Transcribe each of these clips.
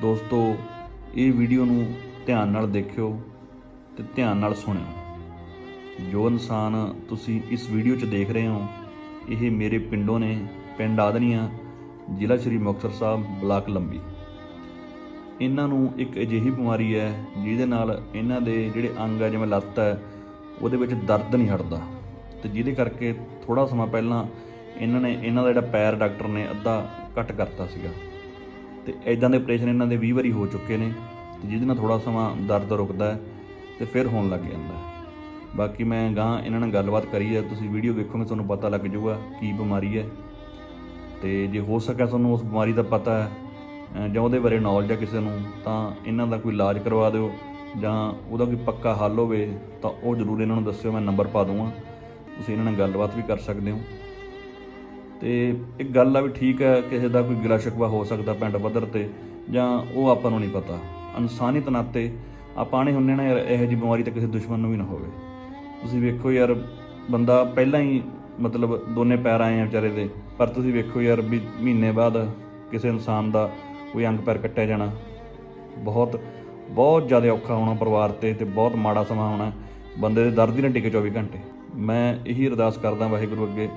ਦੋਸਤੋ, ਇਹ ਵੀਡੀਓ ਨੂੰ ਧਿਆਨ ਨਾਲ ਦੇਖਿਓ ਤੇ ਧਿਆਨ ਨਾਲ ਸੁਣਿਓ। ਜੋ ਇਨਸਾਨ ਤੁਸੀਂ ਇਸ ਵੀਡੀਓ 'ਚ ਦੇਖ ਰਹੇ ਹੋ, ਇਹ ਮੇਰੇ ਪਿੰਡੋਂ ਨੇ, ਪਿੰਡ ਆਦਨੀਆਂ, ਜ਼ਿਲ੍ਹਾ ਸ਼੍ਰੀ ਮੁਕਤਸਰ ਸਾਹਿਬ, ਬਲਾਕ ਲੰਬੀ। ਇਹਨਾਂ ਨੂੰ ਇੱਕ ਅਜਿਹੀ ਬਿਮਾਰੀ ਹੈ, ਜਿਹਦੇ ਨਾਲ ਇਹਨਾਂ ਦੇ ਜਿਹੜੇ ਅੰਗ ਹੈ, ਜਿਵੇਂ ਲੱਤ ਹੈ, ਉਹਦੇ ਵਿੱਚ ਦਰਦ ਨਹੀਂ ਹਟਦਾ। ਤੇ ਜਿਹਦੇ ਕਰਕੇ ਥੋੜਾ ਸਮਾਂ ਪਹਿਲਾਂ ਇਹਨਾਂ ਨੇ, ਇਹਨਾਂ ਦਾ ਜਿਹੜਾ ਪੈਰ ਡਾਕਟਰ ਨੇ ਅੱਧਾ ਕੱਟ ਕਰਤਾ ਸੀਗਾ। ਤੇ ਐਦਾਂ ਦੇ ਆਪਰੇਸ਼ਨ ਇਹਨਾਂ ਦੇ 20 ਵਾਰੀ ਹੋ ਚੁੱਕੇ ਨੇ, ਤੇ ਜਿਹਦੇ ਨਾਲ ਥੋੜਾ ਸਮਾਂ ਦਰਦ ਰੁਕਦਾ ਹੈ ਤੇ ਫਿਰ ਹੋਣ ਲੱਗ ਜਾਂਦਾ ਹੈ। ਬਾਕੀ ਮੈਂ ਗਾਂ ਇਹਨਾਂ ਨਾਲ ਗੱਲਬਾਤ ਕਰੀ ਹੈ, ਤੁਸੀਂ ਵੀਡੀਓ ਵੇਖੋਗੇ, ਤੁਹਾਨੂੰ ਪਤਾ ਲੱਗ ਜਾਊਗਾ ਕੀ ਬਿਮਾਰੀ ਹੈ। ਤੇ ਜੇ ਹੋ ਸਕਿਆ ਤੁਹਾਨੂੰ ਉਸ ਬਿਮਾਰੀ ਦਾ ਪਤਾ ਹੈ ਜਾਂ ਉਹਦੇ ਬਾਰੇ ਨੌਲੇਜ ਹੈ ਕਿਸੇ ਨੂੰ, ਤਾਂ ਇਹਨਾਂ ਦਾ ਕੋਈ ਇਲਾਜ ਕਰਵਾ ਦਿਓ, ਜਾਂ ਉਹਦਾ ਕੋਈ ਪੱਕਾ ਹੱਲ ਹੋਵੇ, ਤਾਂ ਉਹ ਜ਼ਰੂਰ ਇਹਨਾਂ ਨੂੰ ਦੱਸਿਓ, ਮੈਂ ਨੰਬਰ ਪਾ ਦੂੰਗਾ ਤੁਸੀਂ ਇਹਨਾਂ ਨਾਲ ਗੱਲਬਾਤ ਵੀ ਕਰ ਸਕਦੇ ਹੋ। ਤੇ ਇੱਕ ਗੱਲ ਆ ਵੀ ਠੀਕ ਹੈ, ਕਿਸੇ ਦਾ ਕੋਈ ਗਿਲਾ ਸ਼ਿਕਵਾ ਹੋ ਸਕਦਾ ਪਿੰਡ ਪੱਧਰ ਤੇ, ਜਾਂ ਉਹ ਆਪਾਂ ਨੂੰ ਨਹੀਂ ਪਤਾ। ਇਨਸਾਨੀਅਤ ਨਾਤੇ ਆਪਾਂ ਨੇ ਹੁੰਨੇ ਨਾ ਯਾਰ, ਇਹੋ ਜਿਹੀ ਬਿਮਾਰੀ ਤਾਂ ਕਿਸੇ ਦੁਸ਼ਮਣ ਨੂੰ ਵੀ ਨਾ ਹੋਵੇ। ਤੁਸੀਂ ਵੇਖੋ ਯਾਰ, ਬੰਦਾ ਪਹਿਲਾਂ ਹੀ ਮਤਲਬ ਦੋਨੇ ਪੈਰ ਆਏ ਆ ਵਿਚਾਰੇ ਦੇ, ਪਰ ਤੁਸੀਂ ਵੇਖੋ ਯਾਰ ਵੀ ਮਹੀਨੇ ਬਾਅਦ ਕਿਸੇ ਇਨਸਾਨ ਦਾ ਕੋਈ ਅੰਗ ਪੈਰ ਕੱਟਿਆ ਜਾਣਾ। ਬਹੁਤ ਬਹੁਤ ਜ਼ਿਆਦਾ ਔਖਾ ਹੋਣਾ ਪਰਿਵਾਰ ਤੇ ਤੇ ਬਹੁਤ ਮਾੜਾ ਸਮਾਂ ਹੋਣਾ। ਬੰਦੇ ਦੇ ਦਰਦ ਹੀ ਨਾ ਟਿਕੇ 24 ਘੰਟੇ। ਮੈਂ ਇਹੀ ਅਰਦਾਸ ਕਰਦਾ ਵਾਹਿਗੁਰੂ ਅੱਗੇ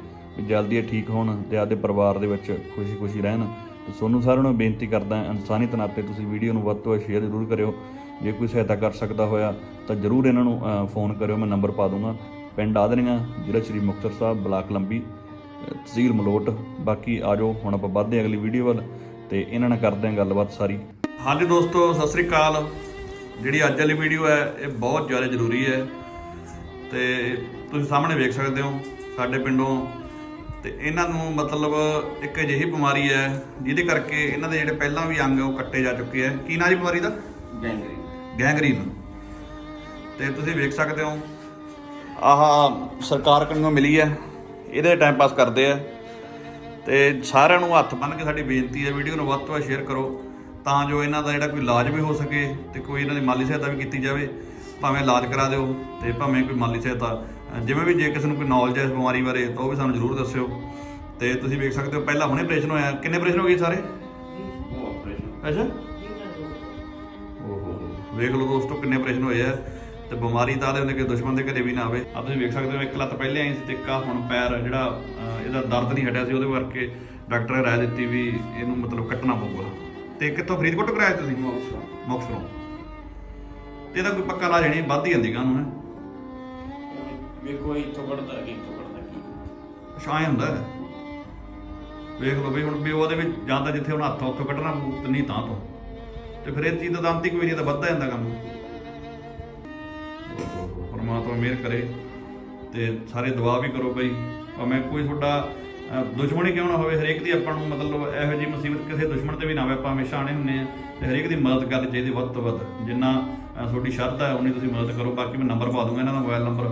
ਵੀ ਜਲਦੀ ਇਹ ਠੀਕ ਹੋਣ ਤੇ ਆਪਦੇ ਪਰਿਵਾਰ ਦੇ ਵਿੱਚ ਖੁਸ਼ੀ-ਖੁਸ਼ੀ ਰਹਿਣ। ਤੇ ਤੁਹਾਨੂੰ ਸਾਰਿਆਂ ਨੂੰ ਬੇਨਤੀ ਕਰਦਾ ਇਨਸਾਨੀ ਤਨਾਤੇ ਤੁਸੀਂ ਵੀਡੀਓ ਨੂੰ ਵੱਧ ਤੋਂ ਵੱਧ ਸ਼ੇਅਰ ਜ਼ਰੂਰ ਕਰਿਓ। ਜੇ ਕੋਈ ਸਹਾਇਤਾ ਕਰ ਸਕਦਾ ਹੋਇਆ, ਤਾਂ ਜ਼ਰੂਰ ਇਹਨਾਂ ਨੂੰ ਫੋਨ ਕਰਿਓ, ਮੈਂ ਨੰਬਰ ਪਾ ਦੂੰਗਾ। ਪਿੰਡ ਆਦਨੀਆਂ ਜ਼ਿਲ੍ਹਾ ਸ਼੍ਰੀ ਮੁਕਤਸਰ ਸਾਹਿਬ, ਬਲਾਕ ਲੰਬੀ ਤਹਿਸੀਲ ਮਲੋਟ। ਬਾਕੀ ਆਜੋ, ਹੁਣ ਆਪਾਂ ਵੱਧਦੇ ਹਾਂ ਅਗਲੀ ਵੀਡੀਓ ਵੱਲ, ਤੇ ਇਹਨਾਂ ਨਾਲ ਕਰਦੇ ਹਾਂ ਗੱਲਬਾਤ ਸਾਰੀ। ਹਾਂਜੀ ਦੋਸਤੋ, ਸਤਿ ਸ੍ਰੀ ਅਕਾਲ। ਜਿਹੜੀ ਅੱਜ ਵਾਲੀ ਵੀਡੀਓ ਹੈ, ਇਹ ਬਹੁਤ ਜ਼ਿਆਦਾ ਜ਼ਰੂਰੀ ਹੈ। ਤੇ ਤੁਸੀਂ ਸਾਹਮਣੇ ਵੇਖ ਸਕਦੇ ਹੋ, ਸਾਡੇ ਪਿੰਡੋਂ ਤੇ ਇਹਨਾਂ ਨੂੰ ਮਤਲਬ ਇੱਕ ਅਜਿਹੀ ਬਿਮਾਰੀ ਹੈ ਜਿਹਦੇ ਕਰਕੇ ਇਹਨਾਂ ਦੇ ਜਿਹੜੇ ਪਹਿਲਾਂ ਵੀ ਅੰਗ ਉਹ ਕੱਟੇ ਜਾ ਚੁੱਕੇ ਹੈ ਕੀ ਨਾਂ ਜੀ ਬਿਮਾਰੀ ਦਾ? ਗੈਂਗਰੀ ਗੈਂਗਰੀਨ। ਤੇ ਤੁਸੀਂ ਵੇਖ ਸਕਦੇ ਹੋ ਆਹ ਸਰਕਾਰ ਕੋਲੋਂ ਮਿਲੀ ਹੈ ਇਹਦੇ ਟਾਈਮ ਪਾਸ ਕਰਦੇ ਆ। ਤੇ ਸਾਰਿਆਂ ਨੂੰ ਹੱਥ ਬੰਨ ਕੇ ਸਾਡੀ ਬੇਨਤੀ ਹੈ ਵੀਡੀਓ ਨੂੰ ਵੱਧ ਤੋਂ ਵੱਧ ਸ਼ੇਅਰ ਕਰੋ ਤਾਂ ਜੋ ਇਹਨਾਂ ਦਾ ਜਿਹੜਾ ਕੋਈ ਇਲਾਜ ਵੀ ਹੋ ਸਕੇ ਤੇ ਕੋਈ ਇਹਨਾਂ ਦੀ ਮਾਲੀ ਸਹਾਇਤਾ ਵੀ ਕੀਤੀ ਜਾਵੇ। ਭਾਵੇਂ ਇਲਾਜ ਕਰਾ ਦਿਓ ਤੇ ਭਾਵੇਂ ਕੋਈ ਮਾਲੀ ਸਹਾਇਤਾ ਜਿਵੇਂ ਵੀ ਜੇ ਕਿਸੇ ਨੂੰ ਕੋਈ ਨੌਲੇਜ ਹੈ ਇਸ ਬਿਮਾਰੀ ਬਾਰੇ ਤਾਂ ਉਹ ਵੀ ਸਾਨੂੰ ਜ਼ਰੂਰ ਦੱਸਿਓ। ਤੇ ਤੁਸੀਂ ਵੇਖ ਸਕਦੇ ਹੋ ਪਹਿਲਾਂ ਹੁਣੇ ਆਪਰੇਸ਼ਨ ਹੋਇਆ। ਕਿੰਨੇ ਆਪਰੇਸ਼ਨ ਹੋ ਗਏ ਸਾਰੇ? ਉਹ ਆਪਰੇਸ਼ਨ ਅੱਛਾ। ਓਹੋ। ਵੇਖ ਲਓ ਦੋਸਤੋ ਕਿੰਨੇ ਆਪਰੇਸ਼ਨ ਹੋਏ ਆ। ਤੇ ਬਿਮਾਰੀ ਤਾਂ ਆਦੇ ਹੁੰਦੇ ਕਿ ਦੁਸ਼ਮਣ ਦੇ ਘਰੇ ਵੀ ਨਾ ਆਵੇ। ਆ ਤੁਸੀਂ ਵੇਖ ਸਕਦੇ ਹੋ ਇੱਕ ਲੱਤ ਪਹਿਲੇ ਆਈ ਸੀ ਤੇ ਆਹ ਹੁਣ ਪੈਰ ਜਿਹੜਾ ਇਹਦਾ ਦਰਦ ਨਹੀਂ ਹਟਿਆ ਸੀ ਉਹਦੇ ਕਰਕੇ ਡਾਕਟਰ ਨੇ ਰਾਏ ਦਿੱਤੀ ਵੀ ਇਹਨੂੰ ਮਤਲਬ ਕੱਟਣਾ ਪਊਗਾ। ਤੇ ਕਿੱਥੋਂ ਫਰੀਦਕੋਟ ਕਰਾਇਆ ਤੁਸੀਂ? ਮੌਸਮ ਮੁਕਤਸਰੋਂ ਤੇ ਇਹਦਾ ਕੋਈ ਪੱਕਾ ਇਲਾਜ ਨਹੀਂ ਵੱਧ ਹੀ ਜਾਂਦੀ ਗਾਂ ਨੂੰ ਹੈ। ਵੇਖੋ ਇੱਥੋਂ ਕੱਢਦਾ ਕਿ ਇੱਥੋਂ ਕੱਢਦਾ ਕੀ ਛਾਂ ਹੁੰਦਾ। ਹੈ। ਵੇਖ ਲਓ ਵੀ ਹੁਣ ਵੀ ਉਹਦੇ ਵਿੱਚ ਜਾਂ ਤਾਂ ਜਿੱਥੇ ਹੁਣ ਹੱਥ ਉੱਥੋਂ ਕੱਢਣਾ ਤੇ ਨਹੀਂ ਤਾਂ ਤੋਂ। ਤੇ ਫਿਰ ਇਹ ਚੀਜ਼ ਦਾ ਦੰਤੀ ਕੋਈ ਨਹੀਂ ਤਾਂ ਵੱਧਦਾ ਜਾਂਦਾ ਕੰਮ। ਪਰਮਾਤਮਾ ਮਿਹਰ ਕਰੇ ਤੇ ਸਾਰੇ ਦੁਆ ਵੀ ਕਰੋ ਬਈ। ਭਾਵੇਂ ਕੋਈ ਤੁਹਾਡਾ ਅਹ, ਹੀ ਕਿਉਂ ਨਾ ਹੋਵੇ ਹਰੇਕ ਦੀ ਆਪਾਂ ਨੂੰ ਮਤਲਬ ਇਹੋ ਜਿਹੀ ਮੁਸੀਬਤ ਕਿਸੇ ਦੁਸ਼ਮਣ ਤੇ ਵੀ ਨਾ ਆਵੇ ਆਪਾਂ ਹਮੇਸ਼ਾ ਆਣੇ ਹੁੰਨੇ ਆ ਤੇ ਹਰੇਕ ਦੀ ਮਦਦ ਕਰਨੀ ਚਾਹੀਦੀ ਵੱਧ ਤੋਂ ਵੱਧ। ਜਿੰਨਾ ਅਹ, ਤੁਹਾਡੀ ਸ਼ਰਧਾ ਹੈ ਉਨੀ ਤੁਸੀਂ ਮਦਦ ਕਰੋ। ਬਾਕੀ ਮੈਂ ਨੰਬਰ ਪਾ ਦੂੰਗਾ ਇਹਨਾਂ ਦਾ ਮੋਬਾਈਲ ਨੰਬਰ।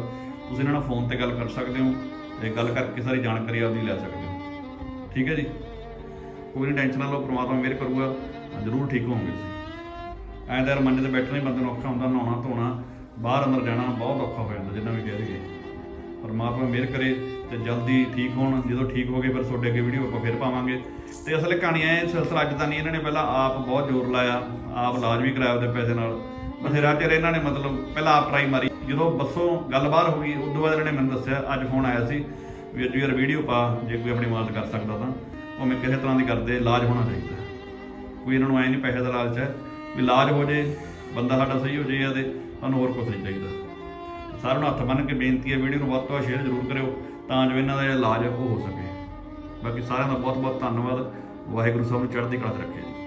ਤੁਸੀਂ ਇਹਨਾਂ ਨਾਲ ਫੋਨ ਤੇ ਗੱਲ ਕਰ ਸਕਦੇ ਹੋ ਤੇ ਗੱਲ ਕਰਕੇ ਸਾਰੀ ਜਾਣਕਾਰੀ ਆਪਦੀ ਲੈ ਸਕਦੇ ਹੋ। ਠੀਕ ਹੈ ਜੀ? ਕੋਈ ਨਹੀਂ, ਟੈਨਸ਼ਨ ਨਾ ਲਓ, ਪ੍ਰਮਾਤਮਾ ਮਿਹਰ ਕਰੂਗਾ ਜ਼ਰੂਰ ਠੀਕ ਹੋਵੋਗੇ ਤੁਸੀਂ। ਐਂ ਤਾਂ ਯਾਰ ਤੇ ਬੈਠਣਾ ਹੀ ਬੰਦੇ ਨੂੰ ਔਖਾ ਹੁੰਦਾ, ਨਹਾਉਣਾ, ਧੋਣਾ, ਬਾਹਰ ਅੰਦਰ ਜਾਣਾ ਬਹੁਤ ਔਖਾ ਹੋ ਜਾਂਦਾ ਜਿੰਨਾ ਵੀ ਕਹਿ ਦਈਏ। ਪਰਮਾਤਮਾ ਮਿਹਰ ਕਰੇ ਤੇ ਜਲਦੀ ਠੀਕ ਹੋਣ, ਜਦੋਂ ਠੀਕ ਹੋ ਗਏ ਫਿਰ ਤੁਹਾਡੇ ਅੱਗੇ ਵੀਡੀਓ ਆਪਾਂ ਫਿਰ ਪਾਵਾਂਗੇ। ਤੇ ਅਸਲ ਕਹਾਣੀ ਐ, ਸਿਲਸਿਲਾ ਅੱਜ ਦਾ ਨਹੀਂ, ਇਹਨਾਂ ਨੇ ਪਹਿਲਾਂ ਆਪ ਬਹੁਤ ਜ਼ੋਰ ਲਾਇਆ, ਆਪ ਇਲਾਜ ਵੀ ਕਰਾਇਆ ਉਹਦੇ ਪੈਸੇ ਨਾਲ। ਬਥੇਰਾ ਚਿਰ ਇਹਨਾਂ ਨੇ ਮਤਲਬ ਪਹਿਲਾਂ ਆਪ ਟਰਾਈ ਮਾਰੀ। ਜਦੋਂ ਬੱਸੋਂ ਗੱਲਬਾਤ ਹੋ ਗਈ, ਉਦੋਂ ਬਾਅਦ ਇਹਨਾਂ ਨੇ ਮੈਨੂੰ ਦੱਸਿਆ, ਅੱਜ ਫੋਨ ਆਇਆ ਸੀ ਵੀ ਅੱਜ ਯਾਰ ਵੀਡੀਓ ਪਾ, ਜੇ ਕੋਈ ਆਪਣੀ ਮਦਦ ਕਰ ਸਕਦਾ ਤਾਂ। ਉਹ ਮੈਂ ਕਿਸੇ ਤਰ੍ਹਾਂ ਦੀ ਕਰਦੇ, ਇਲਾਜ ਹੋਣਾ ਚਾਹੀਦਾ। ਕੋਈ ਇਹਨਾਂ ਨੂੰ ਐ ਨਹੀਂ ਪੈਸੇ ਦਾ ਲਾਲਚ ਹੈ ਵੀ ਇਲਾਜ ਹੋ ਜੇ, ਬੰਦਾ ਸਾਡਾ ਸਹੀ ਹੋ ਜੇ ਇਹਦੇ ਸਾਨੂੰ ਹੋਰ ਕੁਝ ਨਹੀਂ ਚਾਹੀਦਾ। ਸਾਰਿਆਂ ਨੂੰ ਹੱਥ ਬੰਨ੍ਹ ਕੇ ਬੇਨਤੀ ਹੈ ਵੀਡੀਓ ਨੂੰ ਵੱਧ ਤੋਂ ਵੱਧ ਸ਼ੇਅਰ ਜ਼ਰੂਰ ਕਰਿਓ, ਤਾਂ ਜੋ ਇਹਨਾਂ ਦਾ ਜਿਹੜਾ ਇਲਾਜ ਉਹ ਹੋ ਸਕੇ। ਬਾਕੀ ਸਾਰਿਆਂ ਦਾ ਬਹੁਤ ਬਹੁਤ ਧੰਨਵਾਦ। ਵਾਹਿਗੁਰੂ ਸਾਹਿਬ ਨੂੰ ਚੜ੍ਹਦੀ ਕਲਾ ਰੱਖੇ।